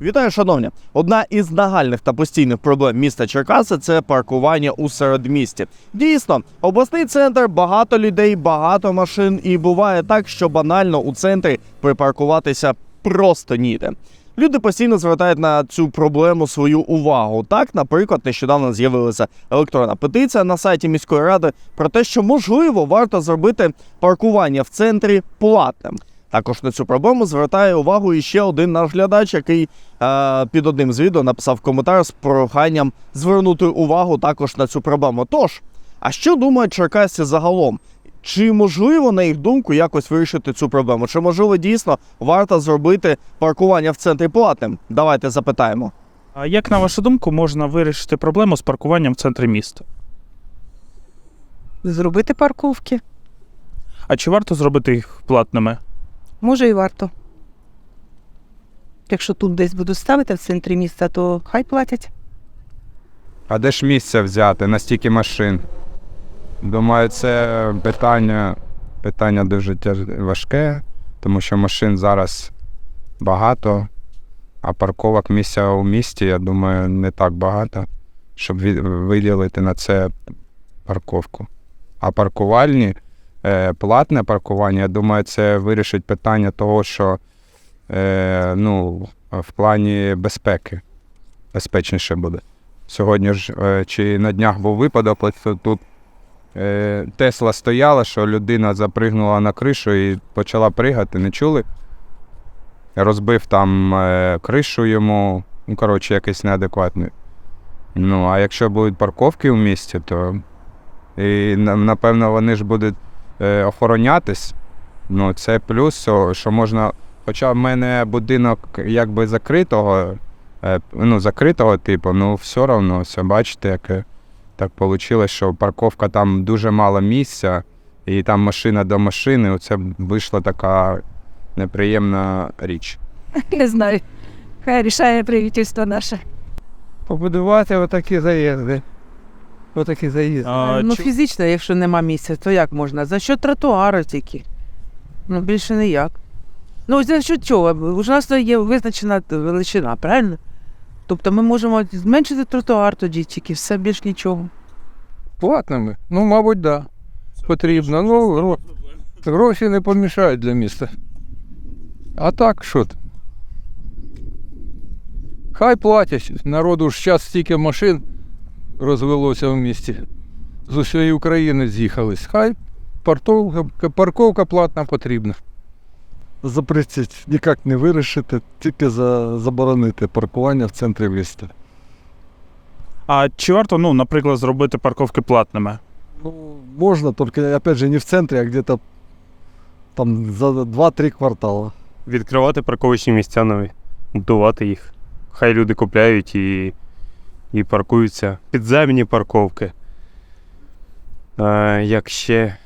Вітаю, шановні! Одна із нагальних та постійних проблем міста Черкаси це паркування у середмісті. Дійсно, обласний центр, багато людей, багато машин, і буває так, що банально у центрі припаркуватися просто ніде. Люди постійно звертають на цю проблему свою увагу. Так, наприклад, нещодавно з'явилася електронна петиція на сайті міської ради про те, що можливо варто зробити паркування в центрі платним. Також на цю проблему звертає увагу і ще один наш глядач, який е, під одним з відео написав коментар з проханням звернути увагу також на цю проблему. Тож, а що думають черкасці загалом? Чи можливо, на їх думку, якось вирішити цю проблему? Чи можливо дійсно варто зробити паркування в центрі платним? Давайте запитаємо. А як на вашу думку можна вирішити проблему з паркуванням в центрі міста? Зробити парковки. А чи варто зробити їх платними? Може і варто. Якщо тут десь буду ставити в центрі міста, то хай платять. А де ж місце взяти на стільки машин? Думаю, це питання, питання дуже важке, тому що машин зараз багато, а парковок місця у місті, я думаю, не так багато, щоб виділити на це парковку. А паркувальні, платне паркування, я думаю, це вирішить питання того, що е, ну, в плані безпеки безпечніше буде. Сьогодні ж е, чи на днях був випадок, ось тут е, Тесла стояла, що людина запригнула на кришу і почала пригати, не чули? Розбив там е, кришу йому, ну, коротше, якийсь неадекватний. Ну, а якщо будуть парковки в місті, то і, напевно вони ж будуть е, охоронятись. Ну, це плюс, що, можна. Хоча в мене будинок якби закритого, е, ну, закритого типу, ну все одно, все бачите, яке так вийшло, що парковка там дуже мало місця, і там машина до машини. Оце вийшла така неприємна річ. Не знаю. Хай рішає правительство наше. побудувати отакі заїзди. Отакі заїзди. А, ну, чи- фізично, якщо нема місця, то як можна? За що тротуару тільки? Ну, більше ніяк. Ну, за що чого? У нас є визначена величина, правильно? Тобто ми можемо зменшити тротуар тоді, тільки все більш нічого. Платними? Ну, мабуть, так. Да. Потрібно. Ну, гро- гроші не помішають для міста. А так, що? ти? Хай платять. Народу ж зараз стільки машин розвелося в місті. З усієї України з'їхались. Хай парковка, парковка платна потрібна. запретить ніяк не вирішити, тільки за, заборонити паркування в центрі міста. А чи варто, ну, наприклад, зробити парковки платними? Ну, можна, тільки, опять же, не в центрі, а где-то там за 2-3 квартала. відкривати парковочні місця нові, будувати їх. Хай люди купляють і, і паркуються. Підземні парковки. Е, як ще.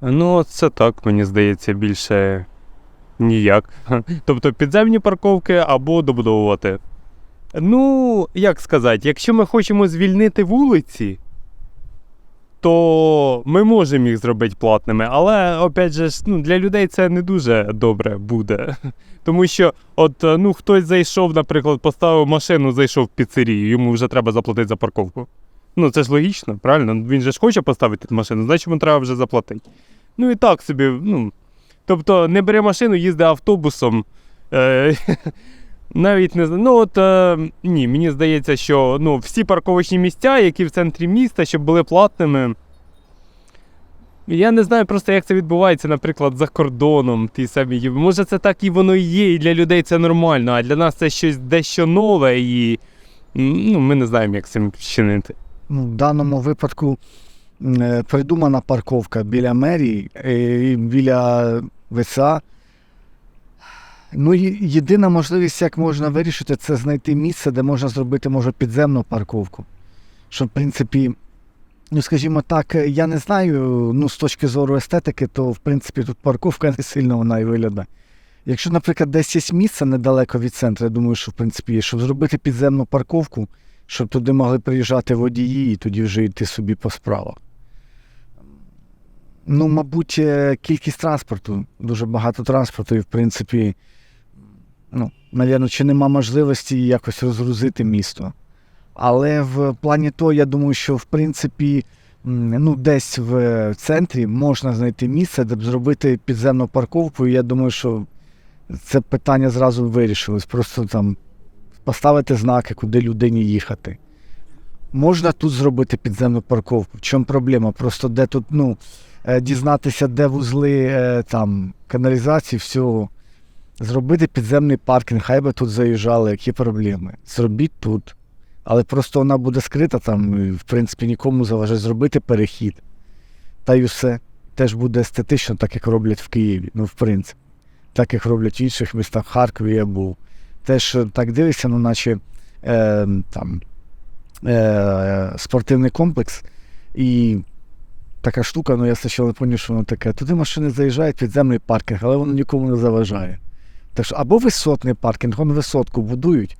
Ну, це так, мені здається, більше ніяк. Тобто підземні парковки або добудовувати. Ну, як сказати, якщо ми хочемо звільнити вулиці, то ми можемо їх зробити платними, але опять же, ну, для людей це не дуже добре буде. Тому що, от е, ну, хтось зайшов, наприклад, поставив машину, зайшов в піцерію, йому вже треба заплатити за парковку. Ну, це ж логічно, правильно? Він же ж хоче поставити машину, значить йому треба вже заплатити. Ну і так собі, ну. Тобто не бере машину, їздить автобусом. Навіть не знаю. Ну, от е, ні, мені здається, що ну, всі парковочні місця, які в центрі міста, щоб були платними. Я не знаю просто, як це відбувається, наприклад, за кордоном. Ті самі. Може, це так і воно і є, і для людей це нормально, а для нас це щось дещо нове, і ну, ми не знаємо, як з цим чинити. Ну, в даному випадку е, придумана парковка біля мерії, е, біля ВСА. Ну, єдина можливість, як можна вирішити, це знайти місце, де можна зробити, може, підземну парковку. Що, в принципі, ну, скажімо так, я не знаю, ну, з точки зору естетики, то, в принципі, тут парковка не сильно вона і виглядає. Якщо, наприклад, десь є місце недалеко від центру, я думаю, що в принципі, щоб зробити підземну парковку, щоб туди могли приїжджати водії і тоді вже йти собі по справах. Ну, мабуть, е, кількість транспорту, дуже багато транспорту, і в принципі, ну, навірно, чи нема можливості якось розгрузити місто. Але в плані того, я думаю, що в принципі, ну, десь в центрі можна знайти місце, де б зробити підземну парковку. І я думаю, що це питання зразу вирішилось. Просто там поставити знаки, куди людині їхати. Можна тут зробити підземну парковку. В чому проблема? Просто де тут, ну, е, дізнатися, де вузли е, там, каналізації, всього. Зробити підземний паркінг, хай би тут заїжджали, які проблеми. Зробіть тут. Але просто вона буде скрита там, в принципі, нікому заважає зробити перехід. Та й усе. Теж буде естетично, так як роблять в Києві. Ну, в принципі. Так як роблять в інших містах, в Харкові я був. Теж е, так дивишся, ну, наче е, там, е, спортивний комплекс. І така штука, ну я спочатку не зрозумів, що воно таке. Туди машини заїжджають, підземний паркінг, але воно нікому не заважає. Так що або висотний паркінг, вон висотку будують.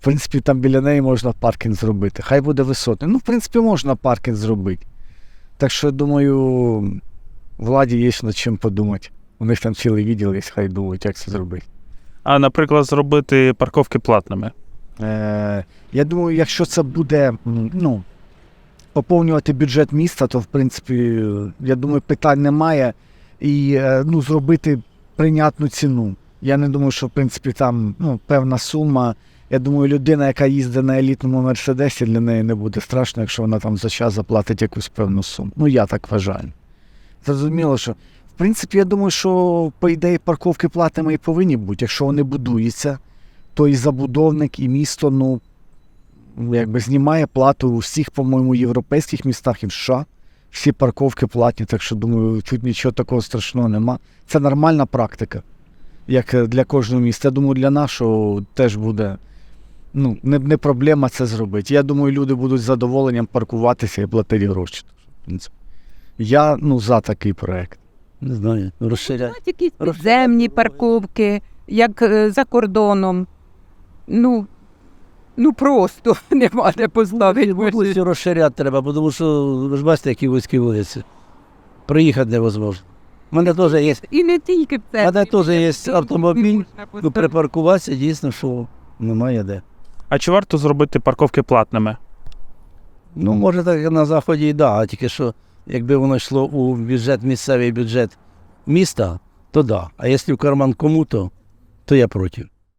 В принципі, там біля неї можна паркінг зробити. Хай буде висотний. Ну, в принципі, можна паркінг зробити. Так що, я думаю, владі є над чим подумати. У них там цілий відділ є, хай думають, як це зробити. А, наприклад, зробити парковки платними. Е, я думаю, якщо це буде ну, поповнювати бюджет міста, то в принципі, я думаю, питань немає. І е, ну, зробити прийнятну ціну. Я не думаю, що в принципі там ну, певна сума. Я думаю, людина, яка їздить на елітному мерседесі, для неї не буде страшно, якщо вона там за час заплатить якусь певну суму. Ну, я так вважаю. Зрозуміло, що в принципі, я думаю, що по ідеї парковки платними і повинні бути, якщо вони будуються то і забудовник, і місто, ну, якби знімає плату у всіх, по-моєму, європейських містах і в США. Всі парковки платні, так що думаю, тут нічого такого страшного нема. Це нормальна практика, як е, для кожного міста. Я думаю, для нашого теж буде ну, не, не проблема це зробити. Я думаю, люди будуть з задоволенням паркуватися і платити гроші. Я ну, за такий проект. Не знаю, розширяти. Знають, якісь підземні парковки, як е, за кордоном. Ну, ну просто нема де поставити. Вулицю розширяти треба, тому що ви ж бачите, які вузькі вулиці. Приїхати невозможно. У мене теж є. І не тільки це. У мене теж є автомобіль, ну припаркуватися дійсно, що немає де. А чи варто зробити парковки платними? Ну, може, так на заході і да, а тільки що, якби воно йшло у бюджет, місцевий бюджет міста, то да. А якщо в карман кому-то, то я проти.